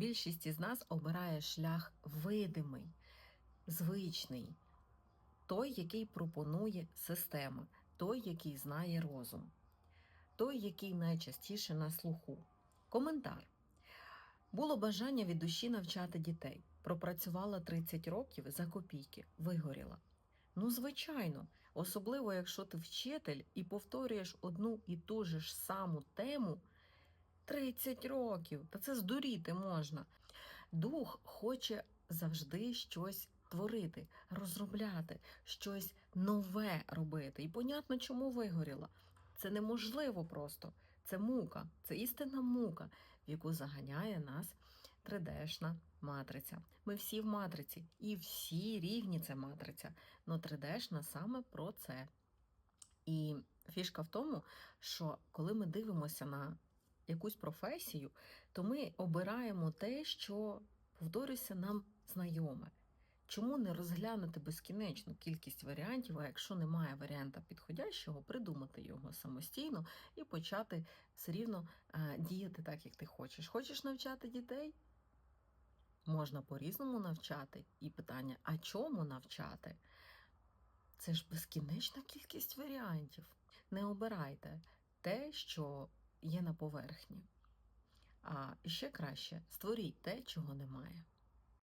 Більшість із нас обирає шлях видимий, звичний, той, який пропонує система, той, який знає розум, той, який найчастіше на слуху. Коментар. Було бажання від душі навчати дітей. Пропрацювала 30 років за копійки, вигоріла. Ну, звичайно, особливо якщо ти вчитель і повторюєш одну і ту ж саму тему 30 років. Та це здуріти можна. Дух хоче завжди щось творити, розробляти, щось нове робити. І понятно, чому вигоріла. Це неможливо просто. Це мука, це істинна мука, в яку заганяє нас 3D-шна матриця. Ми всі в матриці, і всі рівні це матриця. Но 3D-шна саме про це. І фішка в тому, що коли ми дивимося на якусь професію, то ми обираємо те, що, повторюся, нам знайоме. Чому не розглянути безкінечну кількість варіантів, а якщо немає варіанта підходящого, придумати його самостійно і почати все рівно е, діяти так, як ти хочеш. Хочеш навчати дітей? Можна по-різному навчати. І питання, а чому навчати? Це ж безкінечна кількість варіантів. Не обирайте те, що є на поверхні. А ще краще створіть те, чого немає.